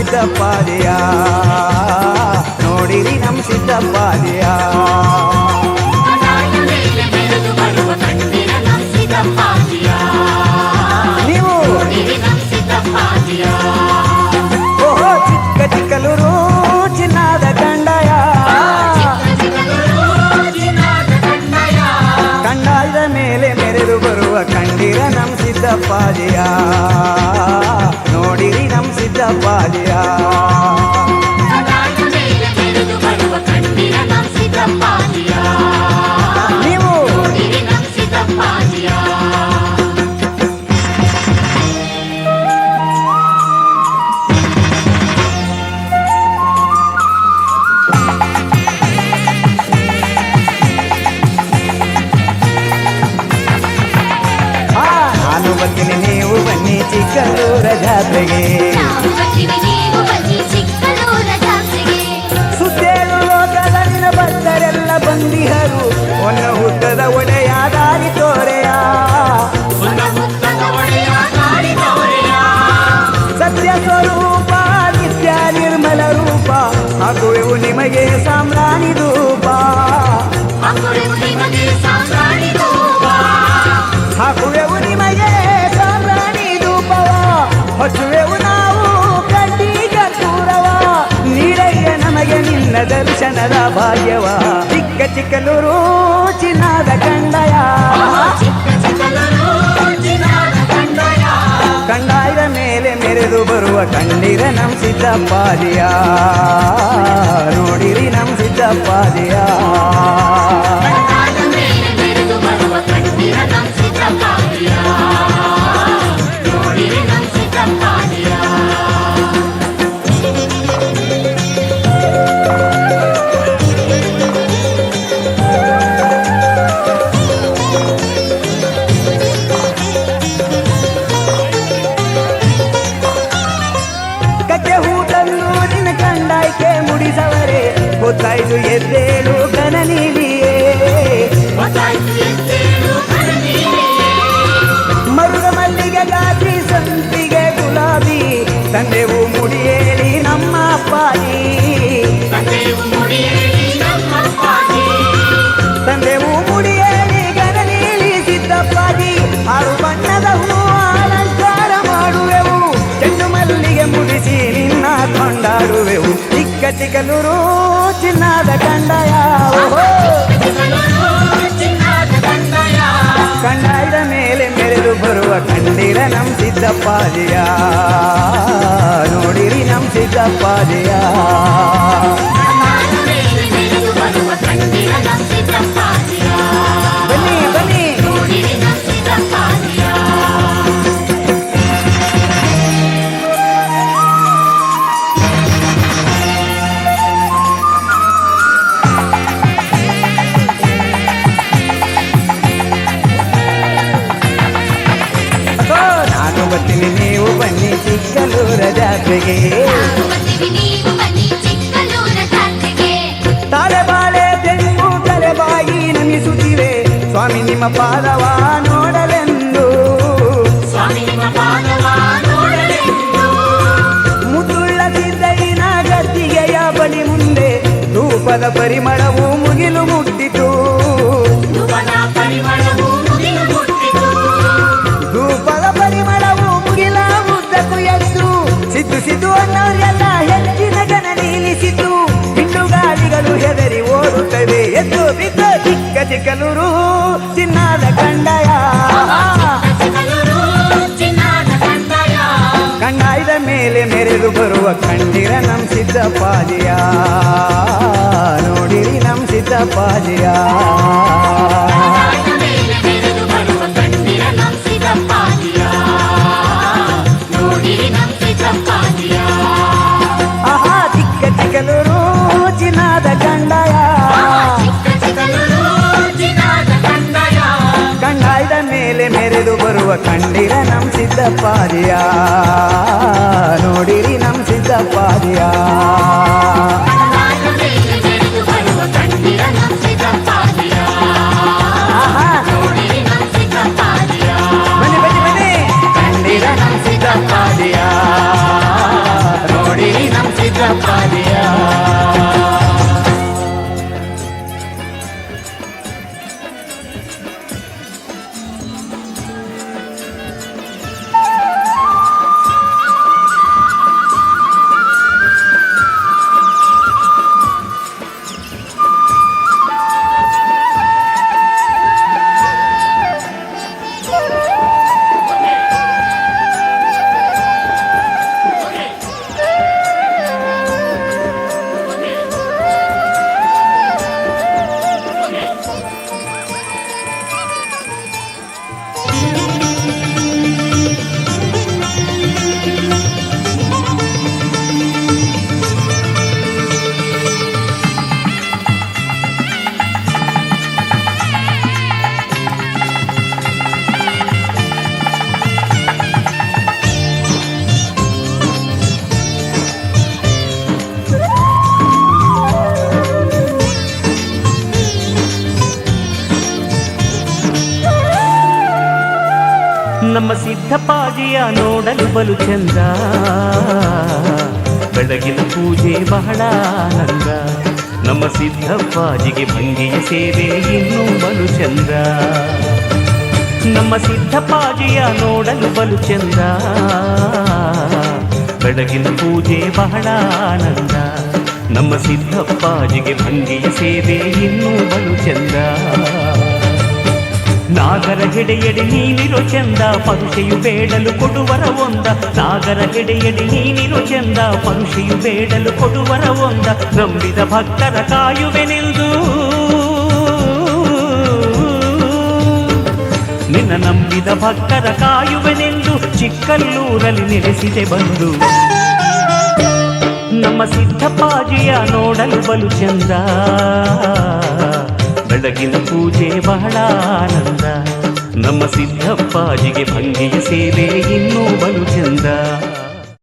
ಸಿದ್ದಪ್ಪಾದಿಯ ನೋಡಿರಿ ನಮ್ಮ ಸಿದ್ದಪ್ಪಾದಿಯ ನೀವು ಓಹೋ, ಚಿಕ್ಕ ಚಿಕ್ಕಲೂರು ಚಿನ್ನದ ಕಂಡಯ. ಕಂಡಾಯದ ಮೇಲೆ ಮೆರೆದು ಬರುವ ಕಂಡಿರ ನಮ್ಮ ಸಿದ್ದಪ್ಪಾದಿಯ ಜಾತ್ರೆಗೆ. ಸುತ್ತೇಳು ಲೋಕದಲ್ಲಿನ ಭಕ್ತರೆಲ್ಲ ಬಂದಿಹರು. ಒನ್ನ ಹುಟ್ಟದ ಒಡೆಯ ದರ್ಶನದ ಭಾಗ್ಯವ ಚಿಕ್ಕ ಚಿಕ್ಕಲೂರು ಚಿನ್ನದ ಕಂಡಯ ಚಿಕ್ಕ ಚಿಕ್ಕಲೂರು ಚಿನ್ನದ ಕಂಡಯ ಕಂಡಾಯದ ಮೇಲೆ ಮೆರೆದು ಬರುವ ಕಂಡಿರ ನಮ್ ಸಿದ್ದಪ್ಪಾದಿಯ ನೋಡಿರಿ ನಮ್ ಸಿದ್ದಪ್ಪಾದಿಯ ಎದ್ದೇಳು ಕನ ನೀಲಿಯೇ ಗೊತ್ತಾಯ್ತು ಎದ್ದೇಳು ಕರನೀಲಿಯೇ. ಮರುಗ ಮಲ್ಲಿಗೆ ಗಾತ್ರಿ ಸಂತಿಗೆ ಗುಲಾಬಿ ತಂದೆವು ಮುಡಿಯೇಳಿ ನಮ್ಮ ನಮ್ಮಪ್ಪಾಜಿ. ತಂದೆವು ಮುಡಿಯೇಳಿ ಗನ ನೀಲಿ ಸಿದ್ದಪ್ಪಾಜಿ ಆರು ಬಣ್ಣದ ಹೂ ಅಲಂಕಾರ ಮಾಡುವೆವು ಚೆಂಡು ಮಲ್ಲಿಗೆ ಮುಡಿಸಿ ನಿನ್ನ ಕೊಂಡಾಡುವೆವು ಚಿಕ್ಕ ಚಿಕ್ಕಲೂರು ಕಂಡಿರ ನಮ್ ಸಿದ್ದಪ್ಪಾದಿಯ ನೋಡಿರಿ ನಮ್ ಸಿದ್ದಪ್ಪಾದಿಯ ಜಾತ್ರೆಗೆ ನಾವು ಬರ್ತೀವಿ ನೀವು ಬನ್ನಿ ಚಿಕ್ಕಲೂರ ಜಾತ್ರೆಗೆ. ತಾಳೆ ಬಾಳೆ ತೆಂಗು ತಲೆಬಾಗಿ ನಮಿಸುತ್ತಿವೆ ಸ್ವಾಮಿ ನಿಮ್ಮ ಪಾದವ ನೋಡಲೆಂದು. ಮುದ್ದುಳ್ಳ ಸಿದ್ದಯ್ಯನ ಗದ್ದಿಗೆಯ ಬಳಿ ಮುಂದೆ ಧೂಪದ ಪರಿಮಳವು ಮುಗಿಲು ಮುಟ್ಟಿತು ಪರಿಮಳವು ಮೆರೆದು ಬರುವ ಕಂಡಿರ ನಮ್ ಸಿದ್ದಪ್ಪಾಜಿಯ. ನೋಡಿರಿ ನಮ್ಮ ಸಿದ್ದಪ್ಪಾಜಿಯ. ಆಹಾ, ಚಿಕ್ಕ ಚಿಕ್ಕಲೂರು ಚಿನ್ನದ ಕಂಡಯ. ಕಂಡಾಯದ ಮೇಲೆ ಮೆರೆದು ಬರುವ ಕಂಡಿರ ನಮ್ ಸಿದ್ದಪ್ಪಾದಿಯ ನೋಡಿರಿ ನಮ್ ಸಿದ್ದಪ್ಪಾದಿಯ ಕಣ್ಣಾದ ನಮ್ಮ ಸಿದ್ಧಪಾಜಿಯ ನೋಡಲು ಬಲು ಚಂದ. ಬೆಳಗಿನ ಪೂಜೆ ಬಹಳ ಆನಂದ. ನಮ್ಮ ಸಿದ್ಧಪ್ಪಾಜಿಗೆ ಭಂಗಿಯ ಸೇವೆ ಇನ್ನೂ ಬಲು ಚಂದ. ನಮ್ಮ ಸಿದ್ಧಪಾಜಿಯ ನೋಡಲು ಬಲು ಚಂದ. ಬೆಳಗಿನ ಪೂಜೆ ಬಹಳ ಆನಂದ. ನಮ್ಮ ಸಿದ್ಧಪ್ಪಾಜಿಗೆ ಭಂಗಿಯ ಸೇವೆ ಇನ್ನೂ ಬಲು ಚಂದ. ನಾಗರ ಹೆಡೆಯಡಿ ನೀನಿರೋ ಚಂದ ಪರುಷೆಯು ಬೇಡಲು ಕೊಡುವರ ಒಂದ ನಾಗರ ಹೆಡೆಯಡಿ ನೀನಿರೋ ಚಂದ ಪರುಷೆಯು ಬೇಡಲು ಕೊಡುವರ ಒಂದ ನಂಬಿದ ಭಕ್ತರ ಕಾಯುವೆನೆಂದು ನಿನ್ನ ನಂಬಿದ ಭಕ್ತರ ಕಾಯುವೆನೆಂದು ಚಿಕ್ಕಲ್ಲೂರಲ್ಲಿ ನೆಲೆಸಿದೆ ಬಂದು ನಮ್ಮ ಸಿದ್ಧಪಾಜಿಯ ನೋಡಲು ಬಲು ಚಂದ ಬೆಳಗಿನ ಪೂಜೆ ಬಹಳ ಆನಂದ. ನಮ್ಮ ಸಿದ್ಧಪ್ಪಾಜಿಗೆ ಭಂಗಿಯ ಸೇವೆ ಇನ್ನೂ ಬಲು ಚಂದ